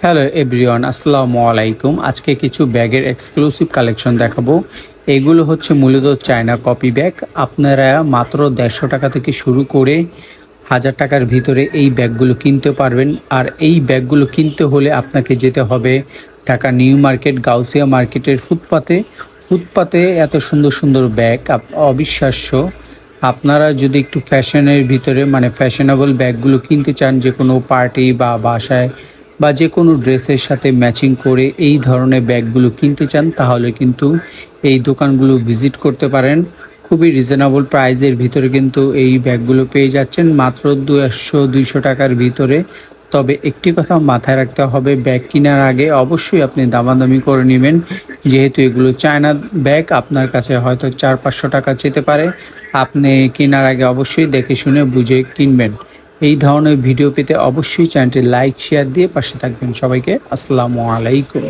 Hello everyone আসসালামু আলাইকুম আজকে কিছু ব্যাগের এক্সক্লুসিভ কালেকশন দেখাবো। এগুলো হচ্ছে মূলত চায়না কপি ব্যাগ আপনারা মাত্র দেড়শো টাকা থেকে শুরু করে হাজার টাকার ভিতরে এই ব্যাগগুলো কিনতে পারবেন। আর এই ব্যাগগুলো কিনতে হলে আপনাকে যেতে হবে ঢাকা নিউ মার্কেট, গাউসিয়া মার্কেটের ফুটপাতে। ফুটপাতে এত সুন্দর সুন্দর ব্যাগ অবিশ্বাস্য। আপনারা যদি একটু ফ্যাশনের ভিতরে মানে ফ্যাশনেবল ব্যাগগুলো কিনতে চান যে কোনো পার্টি বা বাসায় বা যে কোনো ড্রেসের সাথে ম্যাচিং করে এই ধরনের ব্যাগগুলো কিনতে চান, তাহলে কিন্তু এই দোকানগুলো ভিজিট করতে পারেন। খুবই রিজনেবল প্রাইজের ভিতরে কিন্তু এই ব্যাগগুলো পেয়ে যাচ্ছেন। মাত্র দুশো দুইশো টাকার ভিতরে। তবে একটি কথা মাথায় রাখতে হবে, ব্যাগ কেনার আগে অবশ্যই আপনি দামাদামি করে নেবেন। যেহেতু এগুলো চায়না ব্যাগ, আপনার কাছে হয়তো চার পাঁচশো টাকা যেতে পারে। আপনি কেনার আগে অবশ্যই দেখে শুনে বুঝে কিনবেন। এই ধরনের ভিডিও পেতে অবশ্যই চ্যানেলটি লাইক শেয়ার দিয়ে পাশে থাকবেন সবাইকে। আসসালামু আলাইকুম।